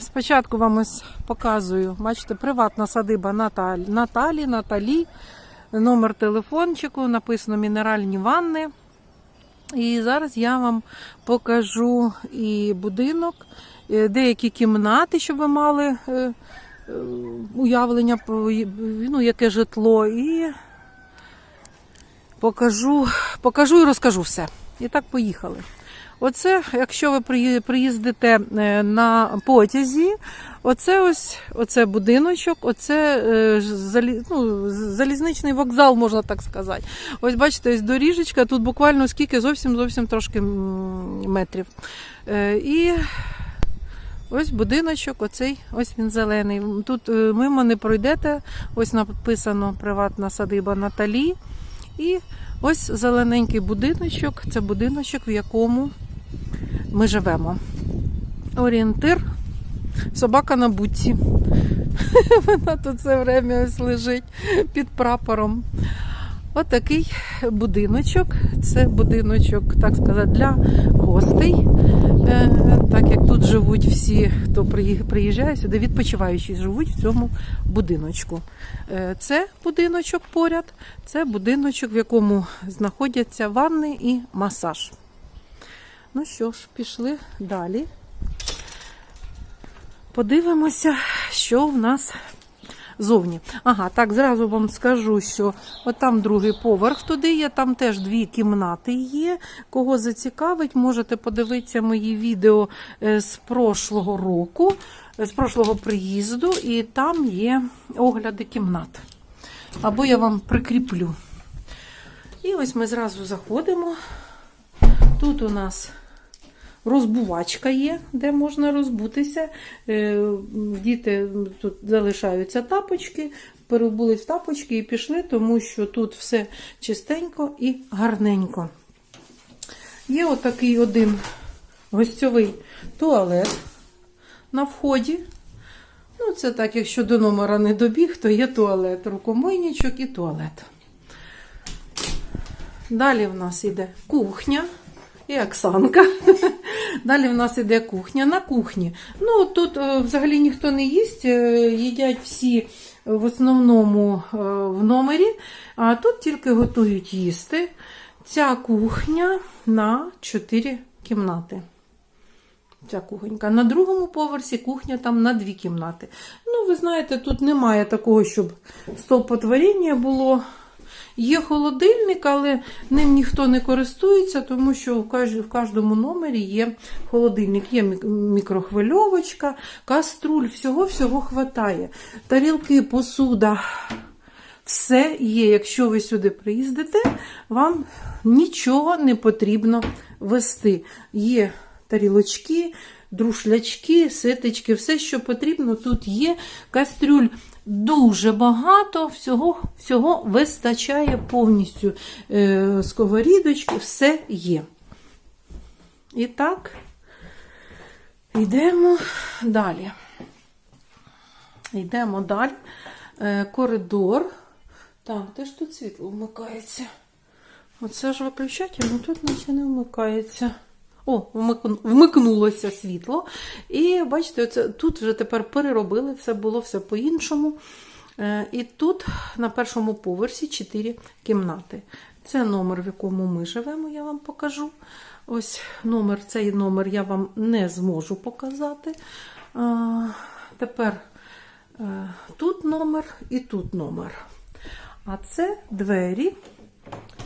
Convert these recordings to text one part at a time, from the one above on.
спочатку вам ось показую. Бачите, приватна садиба Наталі, Наталі, Наталі, номер телефончику, написано мінеральні ванни. І зараз я вам покажу і будинок, е, деякі кімнати, щоб ви мали е, е, уявлення ну, яке житло. І покажу, покажу і розкажу все. І так поїхали. Оце, якщо ви приїздите е, на потязі, оце ось оце будиночок, оце е, ну, залізничний вокзал, можна так сказати. Ось бачите, ось доріжечка, тут буквально скільки зовсім зовсім трошки метрів. Е, І ось будиночок, оцей, ось він зелений. Тут мимо не пройдете, ось написано приватна садиба Наталі. І ось зелененький будиночок, це будиночок, в якому ми живемо. Орієнтир. Собака на буці. Вона тут все время ось лежить під прапором. Отакий будиночок. Це будиночок, так сказати, для гостей. Е, Так як тут живуть всі, хто приїжджає сюди, відпочиваючі живуть в цьому будиночку. Е, Це будиночок поряд, це будиночок, в якому знаходяться ванни і масаж. Ну що ж, пішли далі. Подивимося, що в нас зовні. Ага, так, зразу вам скажу, що от там другий поверх туди є, там теж дві кімнати є. Кого зацікавить, можете подивитися мої відео е, з прошлого року, е, з прошлого приїзду, і там є огляди кімнат. Або я вам прикріплю. І ось ми зразу заходимо. Тут у нас розбувачка є, де можна розбутися. Е, Діти тут залишаються тапочки, перебули в тапочки і пішли, тому що тут все чистенько і гарненько. Є отакий один гостьовий туалет на вході. Ну, це так, якщо до номера не добіг, то є туалет, рукомийничок і туалет. Далі в нас іде кухня і Оксанка. Далі в нас іде кухня. На кухні. Ну, тут е, взагалі ніхто не їсть, е, їдять всі в основному е, в номері, а тут тільки готують їсти. Ця кухня на 4 кімнати. Ця кухонька. На другому поверсі кухня там на дві кімнати. Ну, ви знаєте, тут немає такого, щоб стовпотворіння було. Є холодильник, але ним ніхто не користується, тому що в кожному номері є холодильник, є мікрохвильовочка, каструль, всього-всього хватає. Тарілки, посуда, все є. Якщо ви сюди приїздите, вам нічого не потрібно вести. Є тарілочки, друшлячки, ситечки, все, що потрібно, тут є. Кастрюль дуже багато, всього, всього вистачає повністю. Е, сковорідочки, все є. І так, йдемо далі. Йдемо далі. Е, коридор. Так, де ж тут світло вмикається? Оце ж виключатель, ну тут наче не вмикається. О, вмикнулося світло. І бачите, оце, тут вже тепер переробили, все було все по-іншому. Е, І тут на першому поверсі 4 кімнати. Це номер, в якому ми живемо, я вам покажу. Ось номер, цей номер я вам не зможу показати. Тепер е, тут номер і тут номер. А це двері.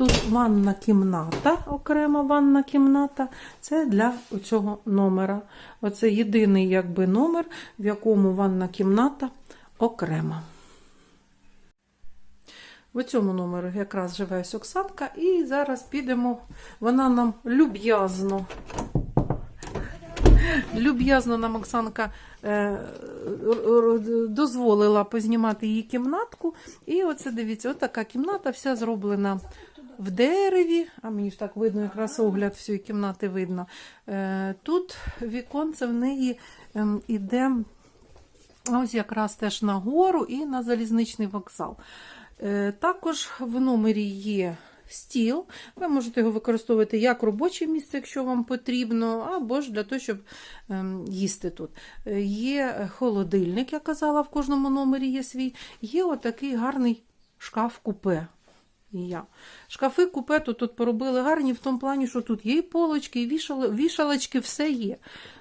Тут ванна кімната, окрема ванна кімната. Це для цього номера. Оце єдиний якби номер, в якому ванна кімната окрема. В цьому номері якраз живе Оксанка, і зараз підемо. Вона нам люб'язно. Люб'язно нам Оксанка е, дозволила познімати її кімнатку. І оце дивіться, отака кімната вся зроблена в дереві. А мені ж так видно, якраз огляд всієї кімнати видно. Е, тут віконце в неї ем, іде ось якраз теж на гору і на залізничний вокзал. Е, Також в номері є стіл. Ви можете його використовувати як робоче місце, якщо вам потрібно, або ж для того, щоб ем, їсти тут. Е, Є холодильник, я казала, в кожному номері є свій. Є отакий гарний шкаф-купе. І я. Шкафи купе тут, поробили гарні в тому плані, що тут є і полочки, і вішали, вішалочки, все є.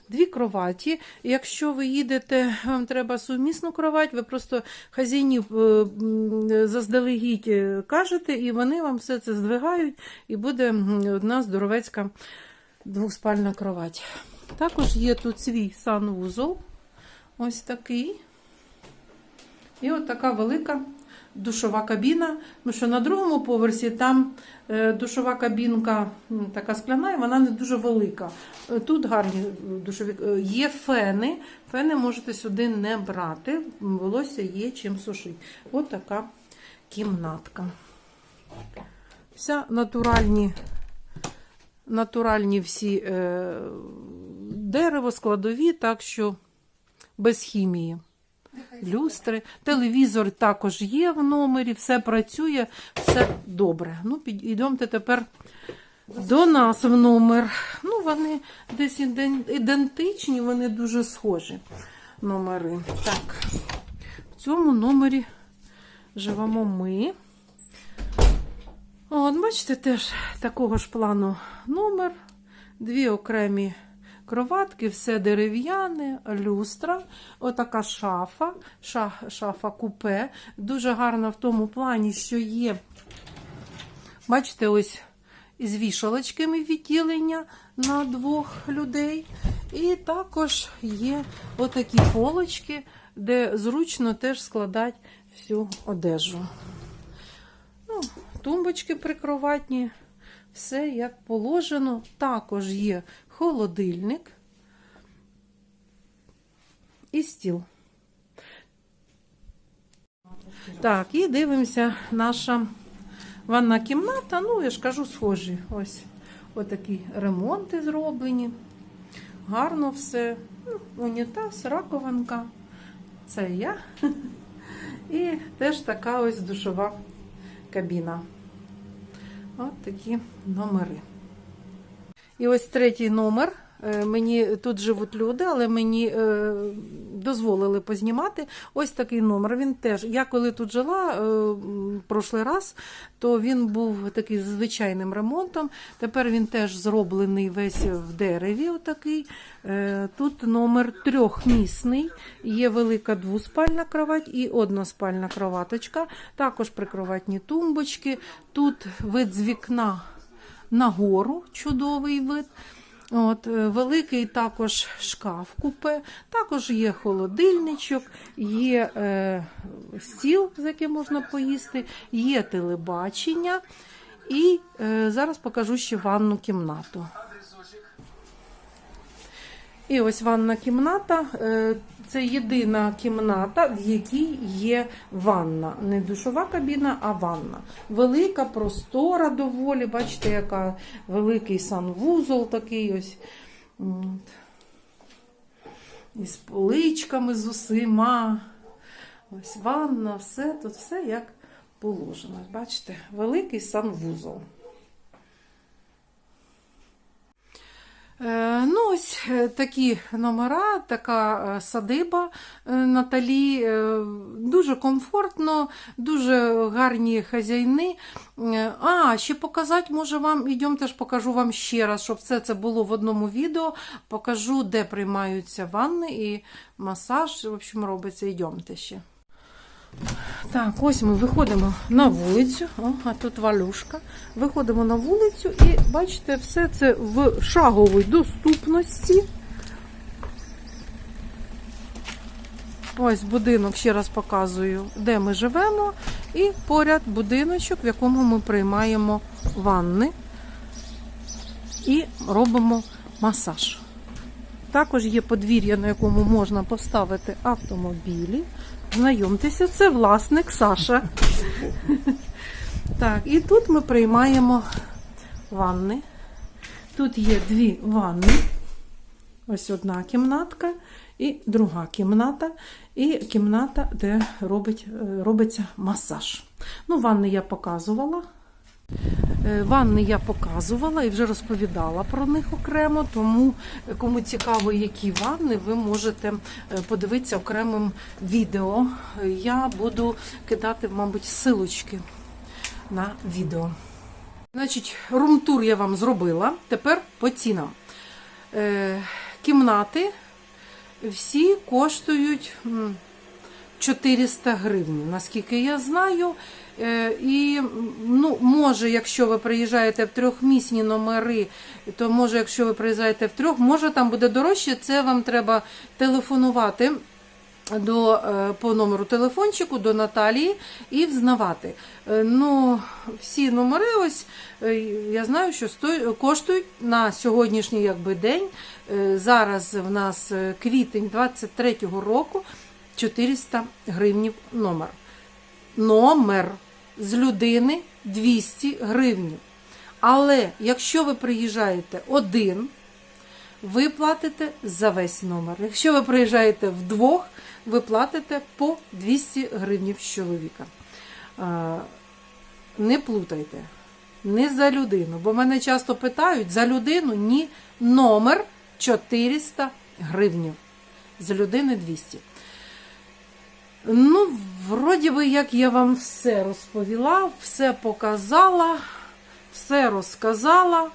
Дві кроваті. Якщо ви їдете, вам треба сумісну кровать, ви просто хазійнів е, заздалегідь е, кажете, і вони вам все це здвигають, і буде одна здоровецька двоспальна кровать. Також є тут свій санвузол. Ось такий. І от така велика душова кабіна. Ну що на другому поверсі там е, душова кабінка така скляна, і вона не дуже велика. Е, Тут гарні е, душові є фени. Фени можете сюди не брати. Волосся є чим сушити. От така кімнатка. Вся натуральні, натуральні всі е, дерево, складові, так що без хімії люстри, телевізор також є в номері, все працює, все добре. Ну, підійдемте тепер до нас в номер. Ну, вони десь ідентичні, вони дуже схожі номери. Так, в цьому номері живемо ми. От, бачите, теж такого ж плану номер, дві окремі кроватки, все дерев'яне, люстра, отака шафа, ша, шафа купе. Дуже гарна в тому плані, що є, бачите, ось із вішалочками відділення на двох людей. І також є отакі полочки, де зручно теж складати всю одежу. Ну, тумбочки прикроватні, все як положено. Також є холодильник і стіл. Так, і дивимося наша ванна кімната. Ну, я ж кажу, схожі. Ось отакі ремонти зроблені. Гарно все. Ну, унітаз, раковинка. Це я. І теж така ось душова кабіна. От такі номери. І ось третій номер. Е, Мені тут живуть люди, але мені е, дозволили познімати. Ось такий номер. Він теж. Я коли тут жила е, прошлий раз, то він був такий з звичайним ремонтом. Тепер він теж зроблений весь в дереві. Отакий. Тут номер трьохмісний. Є велика двоспальна кровать і односпальна кроваточка. Також прикроватні тумбочки. Тут вид з вікна нагору, чудовий вид. От, е, великий також шкаф купе, також є холодильничок, є е, стіл, за яким можна поїсти, є телебачення. І е, зараз покажу ще ванну кімнату. І ось ванна кімната. е, Це єдина кімната, в якій є ванна. Не душова кабіна, а ванна. Велика, простора доволі. Бачите, яка великий санвузол такий ось. Із поличками з усіма. Ось ванна, все, тут все як положено. Бачите, великий санвузол. Ну, ось е, такі номера, така е, садиба е, Наталі. Е, Дуже комфортно, дуже гарні хазяйни. Е, А, ще показати, може вам, ідемо теж покажу вам ще раз, щоб все це було в одному відео. Покажу, де приймаються ванни і масаж. В общем, робиться. Йдемте ще. Так, ось ми виходимо на вулицю. О, а тут валюшка. Виходимо на вулицю і бачите, все це в шаговій доступності. Ось будинок, ще раз показую, де ми живемо. І поряд будиночок, в якому ми приймаємо ванни і робимо масаж. Також є подвір'я, на якому можна поставити автомобілі. Знайомтеся, це власник Саша. Так, і тут ми приймаємо ванни. Тут є дві ванни. Ось одна кімнатка і друга кімната. І кімната, де робить, е, робиться масаж. Ну, ванни я показувала. Е, Ванни я показувала і вже розповідала про них окремо, тому е, кому цікаво, які ванни, ви можете е, подивитися окремим відео. Я буду кидати, мабуть, силочки на відео. Значить, румтур я вам зробила. Тепер по цінам. Кімнати всі коштують 400 гривень, наскільки я знаю. Е, І ну, може, якщо ви приїжджаєте в трьохмісні номери, то може, якщо ви приїжджаєте в трьох, може там буде дорожче. Це вам треба телефонувати до, е, по номеру телефончику до Наталії і взнавати. Е, Ну, всі номери, ось я знаю, що сто- коштують на сьогоднішній якби, день. Зараз в нас квітень 23-го року 400 гривнів номер. Номер з людини 200 гривнів. Але якщо ви приїжджаєте один, ви платите за весь номер. Якщо ви приїжджаєте вдвох, ви платите по 200 гривнів з чоловіка. Не плутайте. Не за людину. Бо мене часто питають за людину ні номер 400 гривнів. За людини 200. Ну, вроді би, як я вам все розповіла, все показала, все розказала.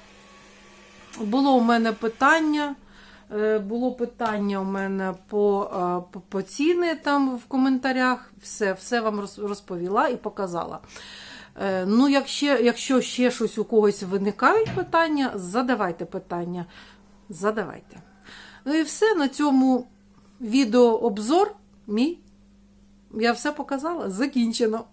Було у мене питання. е, Було питання у мене по, е, по, по ціни там в коментарях. Все, все вам розповіла і показала. Е, Ну, якщо, якщо ще щось у когось виникають питання, задавайте питання. Задавайте. Ну і все на цьому відеообзор мій. Я все показала. Закінчено.